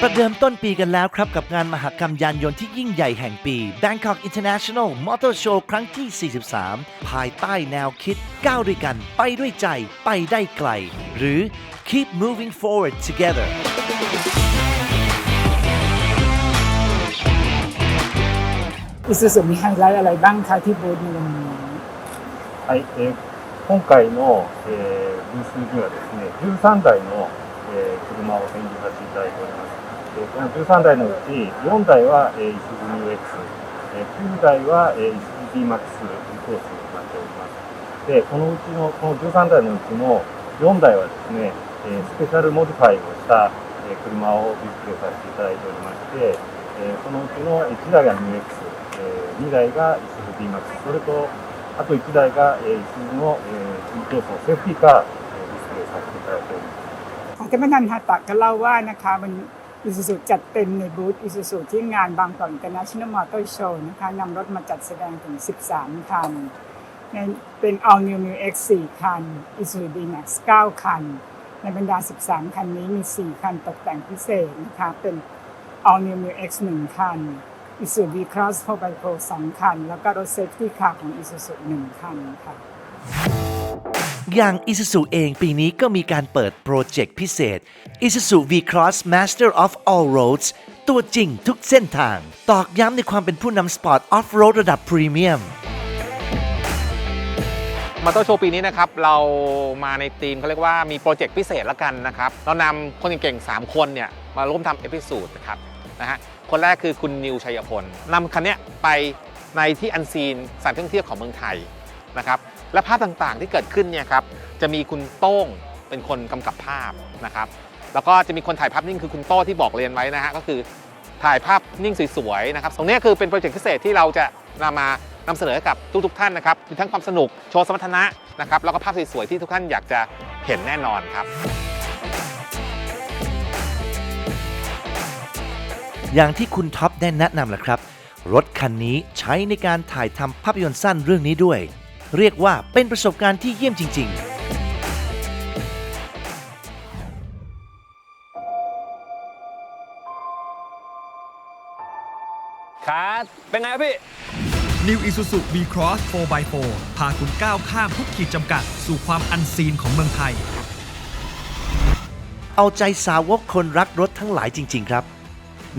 ประเดิมต้นปีกันแล้วครับกับงานมหกรรมยานยนต์ที่ยิ่งใหญ่แห่งปี Bangkok International Motor Show ครั้งที่ 43 ภายใต้แนวคิดก้าวด้วยกัน ไปด้วยใจ ไปได้ไกล หรือ Keep Moving Forward Together อิซูซูมีไฮไลท์อะไรบ้างคะที่บูธในวันนี้ はい、えー今回の、えーブースにはですね、13台の、 えー車を展示させていただいております。えーこの13台のうち4台は、えー、イスズミ UX、えー9台は、えー、イスズ D マックスコースになっております。で、このうちの、この13台のうちの4台はですね、えースペシャルモディファイをした、えー車をディスプレイさせていただいておりまして、えーそのうちの1台が NUX、え2台がイスズ D マックス、それとあと1台が、えー、一部の、えー、競争セーフティーカー、 ของท่านประธานฮาตะก็เล่าว่านะคะมันอิซูซูจัดเต็มในบูธอิซูซูที่งานบางกอก International Motor Show นะคะนำรถมาจัดแสดงถึง 13 คัน เป็น All New Mu X 4 คัน Isuzu D-Max 9 คัน ในบรรดา 13 คันนี้มี 4 คันตกแต่งพิเศษนะคะเป็น All New Mu X 1 คัน Isuzu V-Cross 4x4 2 คัน แล้วก็รถ Safety Car ของ Isuzu 1 คันค่ะ อย่าง Isuzu เองปีนี้ก็มีการเปิดโปรเจกต์พิเศษ Isuzu V-Cross Master of All Roads ตัวจริงทุกเส้นทาง ตอกย้ำในความเป็นผู้นำสปอร์ตออฟโรดระดับพรีเมียมมอเตอโชว์ปีนี้นะครับ เรามาในทีมเขาเรียกว่ามีโปรเจกต์พิเศษละกันนะครับ เรานำคนเก่งๆ 3 คนเนี่ย มาร่วมทำเอพิสูดนะครับนะฮะคนแรกคือคุณนิวชัยพลนำคันเนี้ยไปในที่อันซีนสถานท่องเที่ยวของเมืองไทยนะครับ และภาพต่างๆ ที่เกิดขึ้นเนี่ยครับจะมีคุณโต้งเป็นคนกำกับภาพนะครับแล้วก็จะมีคนถ่ายภาพนิ่งคือคุณโต้ที่บอกเรียนไว้นะฮะก็คือถ่ายภาพนิ่งสวยๆนะครับตรงนี้คือเป็นโปรเจกต์พิเศษที่เราจะนำมานำเสนอให้กับทุกๆท่านนะครับมีทั้งความสนุกโชว์สมรรถนะนะครับแล้วก็ภาพสวยๆที่ทุกท่านอยากจะเห็นแน่นอนครับ อย่างที่คุณท็อปได้แนะนำแหละครับ รถคันนี้ใช้ในการถ่ายทำภาพยนตร์สั้นเรื่องนี้ด้วย เรียกว่าเป็นประสบการณ์ที่เยี่ยมจริง ๆครับเป็นไงครับพี่ New Isuzu V-Cross 4x4 พาคุณก้าวข้ามทุกขีดจำกัด สู่ความอันซีนของเมืองไทย เอาใจสาวกคนรักรถทั้งหลายจริง ๆ ครับ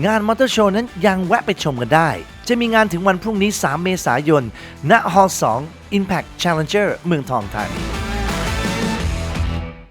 งานมอเตอร์โชว์นั้นยังแวะไปชมกันได้ จะมีงานถึงวันพรุ่งนี้ 3 เมษายน ณ ฮอลล์2 Impact Challenger เมืองทองธานี